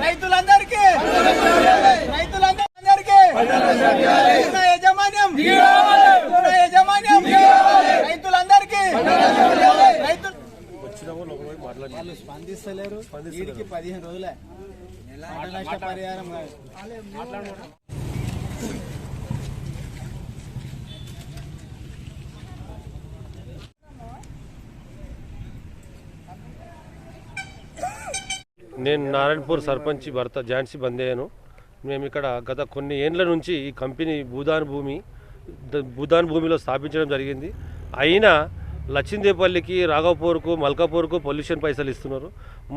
రైతులందరికీ రైతులందరికీ రైతులు వాళ్ళు స్పందిస్తలేరు వీడికి పదిహేను రోజులే నెల నష్ట పరిహారం నేను నారాయణపూర్ సర్పంచ్ భర్త ఝాన్సీ బందేయను మేము ఇక్కడ గత కొన్ని ఏండ్ల నుంచి ఈ కంపెనీ భూదాన్ భూమి భూదాన్ భూమిలో స్థాపించడం జరిగింది. అయినా లచ్చిందేపల్లికి రాఘవపూర్కు మల్కాపూర్కు పొల్యూషన్ పైసలు ఇస్తున్నారు.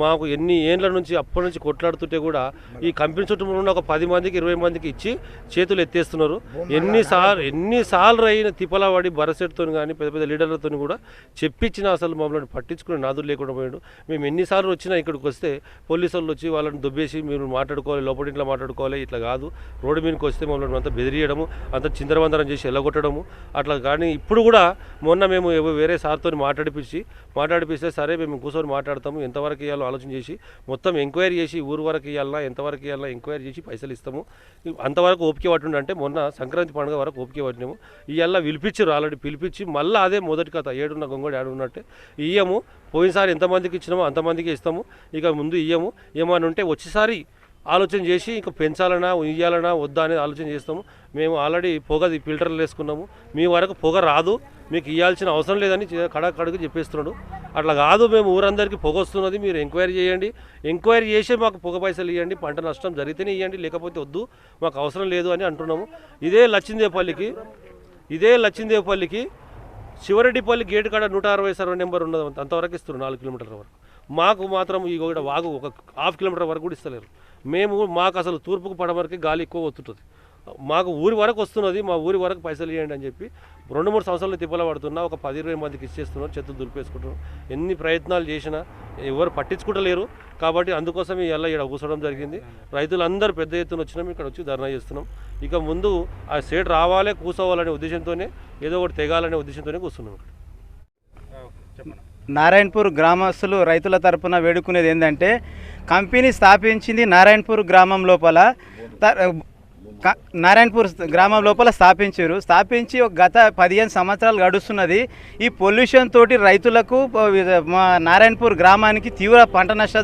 మాకు ఎన్ని ఏండ్ల నుంచి అప్పటి నుంచి కొట్లాడుతుంటే కూడా ఈ కంపెనీ చుట్టూ ఉన్న ఒక పది మందికి ఇరవై మందికి ఇచ్చి చేతులు ఎత్తేస్తున్నారు. ఎన్నిసార్లు ఎన్నిసార్లు అయిన తిపలవాడి బరసెట్తో కానీ పెద్ద పెద్ద లీడర్లతో కూడా చెప్పించిన అసలు మమ్మల్ని పట్టించుకుని నాదులు లేకుండా పోయాడు. మేము ఎన్నిసార్లు వచ్చినా ఇక్కడికి వస్తే పోలీసు వాళ్ళు వచ్చి వాళ్ళని దుబ్బేసి మీరు మాట్లాడుకోవాలి లోపలింట్లో మాట్లాడుకోవాలి ఇట్లా కాదు. రోడ్డు మీదకి వస్తే మమ్మల్ని అంతా బెదిరియడము అంత చిందరవందరం చేసి ఎల్లగొట్టడము అట్లా కానీ ఇప్పుడు కూడా మొన్న మేము వేరే సార్తో మాట్లాడిపించి మాట్లాడిపిస్తే సరే మేము కూర్చొని మాట్లాడతాము ఎంతవరకు ఇవ్వాలో ఆలోచన చేసి మొత్తం ఎంక్వైరీ చేసి ఊరు వరకు ఇవ్వాలన్నా ఎంతవరకు ఇవ్వాలన్నా ఎంక్వైరీ చేసి పైసలు ఇస్తాము. అంతవరకు ఓపిక పట్టుండే అంటే మొన్న సంక్రాంతి పండుగ వరకు ఓపిక పట్టినాము. ఇవాళ పిలిపించారు ఆల్రెడీ పిలిపించి మళ్ళీ అదే మొదటి కథ ఏడున్న గొంగడి ఆడున్నట్టే ఇయ్యము పోయినసారి ఎంతమందికి ఇచ్చినామో అంతమందికి ఇస్తాము. ఇక ముందు ఇయ్యము ఏమైనా ఉంటే వచ్చేసారి ఆలోచన చేసి ఇంకా పెంచాలనా ఇయ్యాలనా వద్దా అనేది ఆలోచన చేస్తాము. మేము ఆల్రెడీ పొగ ఫిల్టర్లు వేసుకున్నాము. మీ వరకు పొగ రాదు. మీకు ఇవ్వాల్సిన అవసరం లేదని కడక్ కడుగు చెప్పేస్తున్నాడు. అట్లా కాదు మేము ఊరందరికీ పొగ వస్తున్నది మీరు ఎంక్వైరీ చేయండి. ఎంక్వైరీ చేసి మాకు పొగ పైసలు ఇవ్వండి పంట నష్టం జరిగితేనే ఇవ్వండి లేకపోతే వద్దు మాకు అవసరం లేదు అని అంటున్నాము. ఇదే లచ్చిందేపల్లికి ఇదే లచ్చిందేపల్లికి శివరెడ్డిపల్లి గేట్ కాడ నూట అరవై సర్వే నెంబర్ ఉన్నది అంతవరకు ఇస్తున్నారు నాలుగు కిలోమీటర్ల వరకు. మాకు మాత్రం ఈ వాగు ఒక హాఫ్ కిలోమీటర్ వరకు కూడా ఇస్తలేరు. మేము మాకు అసలు తూర్పుకు పడమరికి గాలి ఎక్కువ వస్తుంటుంది. మాకు ఊరి వరకు వస్తున్నది మా ఊరి వరకు పైసలు ఇవ్వండి అని చెప్పి రెండు మూడు సంవత్సరాలు తిప్పల పడుతున్నా ఒక పది ఇరవై మందికి ఇచ్చేస్తున్నారు చెత్త దులిపేసుకుంటున్నారు. ఎన్ని ప్రయత్నాలు చేసినా ఎవరు పట్టించుకుంటలేరు. కాబట్టి అందుకోసం ఇలా ఇక్కడ కూర్చోవడం జరిగింది. రైతులందరూ పెద్ద ఎత్తున వచ్చినాం ఇక్కడ వచ్చి ధర్నా చేస్తున్నాం. ఇక ముందు ఆ సేట్ రావాలే కూర్చోవాలనే ఉద్దేశంతోనే ఏదో ఒకటి తెగాలనే ఉద్దేశంతోనే కూర్చున్నాం ఇక్కడ. నారాయణపూర్ గ్రామస్తులు రైతుల తరపున వేడుకునేది ఏంటంటే కంపెనీ స్థాపించింది నారాయణపూర్ గ్రామం లోపల. త- నారాయణపూర్ గ్రామం లోపల స్థాపించారు. స్థాపించి గత పదిహేను సంవత్సరాలు గడుస్తున్నది. ఈ పొల్యూషన్ తోటి రైతులకు నారాయణపూర్ గ్రామానికి తీవ్ర పంట నష్ట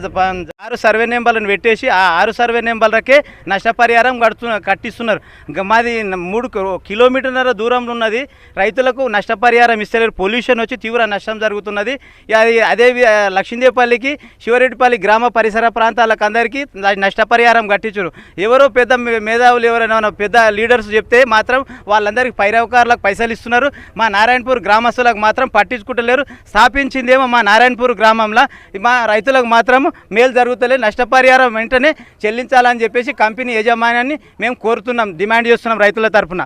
ఆరు సర్వే నెంబర్లను పెట్టేసి ఆ ఆరు సర్వే నెంబర్లకే నష్టపరిహారం కడుతు కట్టిస్తున్నారు. మాది మూడు కిలోమీటర్ల దూరంలో ఉన్నది. రైతులకు నష్టపరిహారం ఇస్తలేరు. పొల్యూషన్ వచ్చి తీవ్ర నష్టం జరుగుతున్నది. అది అదే వి- లక్ష్మీదేవపల్లికి శివరెడ్డిపల్లి గ్రామ పరిసర ప్రాంతాలకు అందరికీ నష్టపరిహారం కట్టించారు. ఎవరో పెద్ద మే- మేధావులు ఎవరైనా పెద్ద లీడర్స్ చెప్తే మాత్రం వాళ్ళందరికీ పైరవకారులకు పైసలు ఇస్తున్నారు. మా నారాయణపూర్ గ్రామస్తులకు మాత్రం పట్టించుకుంటలేరు. స్థాపించిందేమో మా నారాయణపూర్ గ్రామంలో. మా రైతులకు మాత్రం మేలు జరుగుతలేదు. నష్టపరిహారం వెంటనే చెల్లించాలని చెప్పేసి కంపెనీ యజమాన్యాన్ని మేము కోరుతున్నాం. డిమాండ్ చేస్తున్నాం రైతుల తరఫున.